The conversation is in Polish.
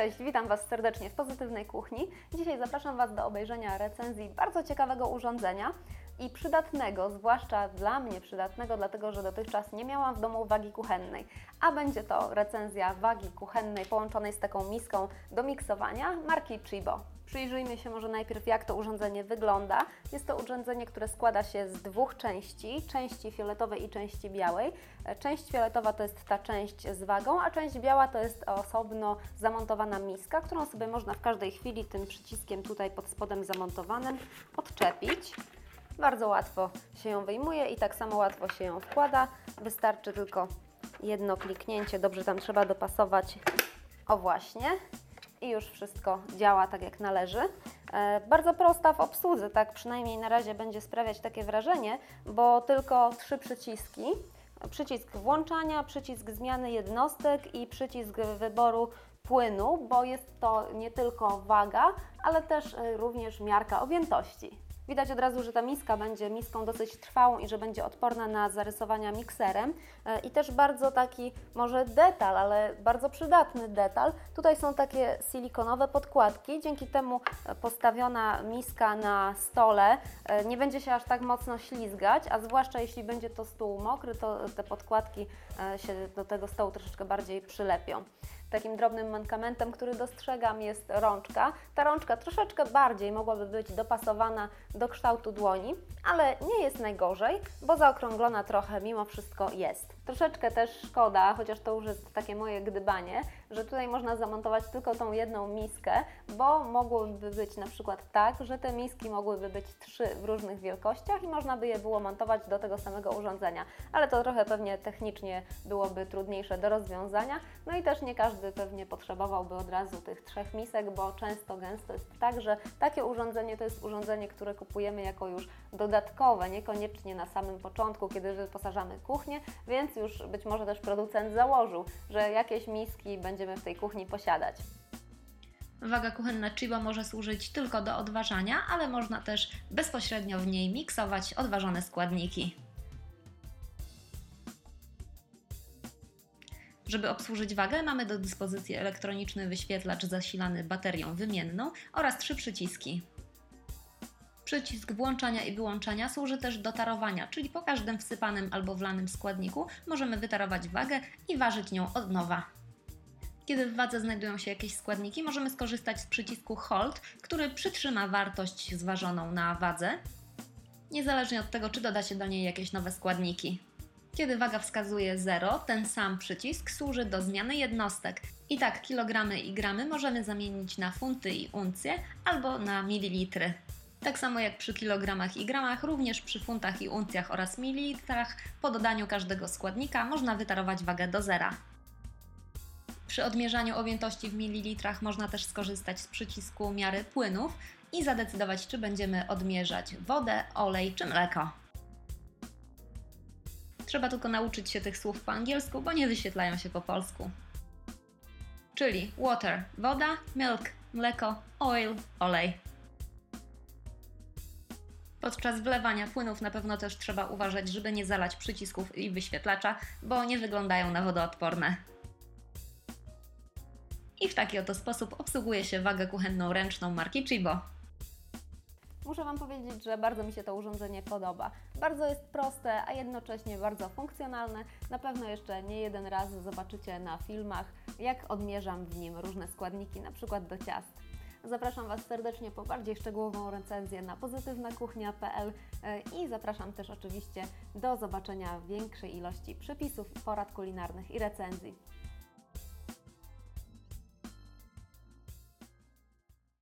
Cześć, witam Was serdecznie w Pozytywnej Kuchni. Dzisiaj zapraszam Was do obejrzenia recenzji bardzo ciekawego urządzenia i przydatnego, zwłaszcza dla mnie przydatnego, dlatego że dotychczas nie miałam w domu wagi kuchennej. A będzie to recenzja wagi kuchennej połączonej z taką miską do miksowania marki Chibo. Przyjrzyjmy się może najpierw, jak to urządzenie wygląda. Jest to urządzenie, które składa się z dwóch części, części fioletowej i części białej. E, Część fioletowa to jest ta część z wagą, a część biała to jest osobno zamontowana miska, którą sobie można w każdej chwili tym przyciskiem tutaj pod spodem zamontowanym odczepić. Bardzo łatwo się ją wyjmuje i tak samo łatwo się ją wkłada. Wystarczy tylko jedno kliknięcie, dobrze tam trzeba dopasować. O właśnie. I już wszystko działa tak jak należy. E, bardzo prosta w obsłudze, tak przynajmniej na razie będzie sprawiać takie wrażenie, bo tylko trzy przyciski. Przycisk włączania, przycisk zmiany jednostek i przycisk wyboru płynu, bo jest to nie tylko waga, ale też e, również miarka objętości. Widać od razu, że ta miska będzie miską dosyć trwałą i że będzie odporna na zarysowania mikserem. E, I też bardzo taki, może detal, ale bardzo przydatny detal. Tutaj są takie silikonowe podkładki, dzięki temu e, postawiona miska na stole e, nie będzie się aż tak mocno ślizgać, a zwłaszcza jeśli będzie to stół mokry, to te podkładki się do tego stołu troszeczkę bardziej przylepią. Takim drobnym mankamentem, który dostrzegam, jest rączka. Ta rączka troszeczkę bardziej mogłaby być dopasowana do kształtu dłoni, ale nie jest najgorzej, bo zaokrąglona trochę mimo wszystko jest. Troszeczkę też szkoda, chociaż to już jest takie moje gdybanie, że tutaj można zamontować tylko tą jedną miskę, bo mogłoby być na przykład tak, że te miski mogłyby być trzy w różnych wielkościach i można by je było montować do tego samego urządzenia, ale to trochę pewnie technicznie byłoby trudniejsze do rozwiązania, no i też nie każdy pewnie potrzebowałby od razu tych trzech misek, bo często, gęsto jest tak, że takie urządzenie to jest urządzenie, które kupujemy jako już dodatkowe, niekoniecznie na samym początku, kiedy wyposażamy kuchnię, więc już być może też producent założył, że jakieś miski będziemy w tej kuchni posiadać. Waga kuchenna Chiba może służyć tylko do odważania, ale można też bezpośrednio w niej miksować odważone składniki. Żeby obsłużyć wagę, mamy do dyspozycji elektroniczny wyświetlacz zasilany baterią wymienną oraz trzy przyciski. Przycisk włączania i wyłączania służy też do tarowania, czyli po każdym wsypanym albo wlanym składniku możemy wytarować wagę i ważyć nią od nowa. Kiedy w wadze znajdują się jakieś składniki, możemy skorzystać z przycisku Hold, który przytrzyma wartość zważoną na wadze, niezależnie od tego, czy doda się do niej jakieś nowe składniki. Kiedy waga wskazuje 0, ten sam przycisk służy do zmiany jednostek. I tak kilogramy i gramy możemy zamienić na funty i uncje albo na mililitry. Tak samo jak przy kilogramach i gramach, również przy funtach i uncjach oraz mililitrach, po dodaniu każdego składnika można wytarować wagę do zera. Przy odmierzaniu objętości w mililitrach można też skorzystać z przycisku miary płynów i zadecydować, czy będziemy odmierzać wodę, olej czy mleko. Trzeba tylko nauczyć się tych słów po angielsku, bo nie wyświetlają się po polsku. Czyli water woda, milk mleko, oil olej. Podczas wlewania płynów na pewno też trzeba uważać, żeby nie zalać przycisków i wyświetlacza, bo nie wyglądają na wodoodporne. I w taki oto sposób obsługuje się wagę kuchenną ręczną marki Chibo. Muszę Wam powiedzieć, że bardzo mi się to urządzenie podoba. Bardzo jest proste, a jednocześnie bardzo funkcjonalne. Na pewno jeszcze nie jeden raz zobaczycie na filmach, jak odmierzam w nim różne składniki, na przykład do ciast. Zapraszam Was serdecznie po bardziej szczegółową recenzję na pozytywnakuchnia.pl e, i zapraszam też oczywiście do zobaczenia większej ilości przepisów, porad kulinarnych i recenzji.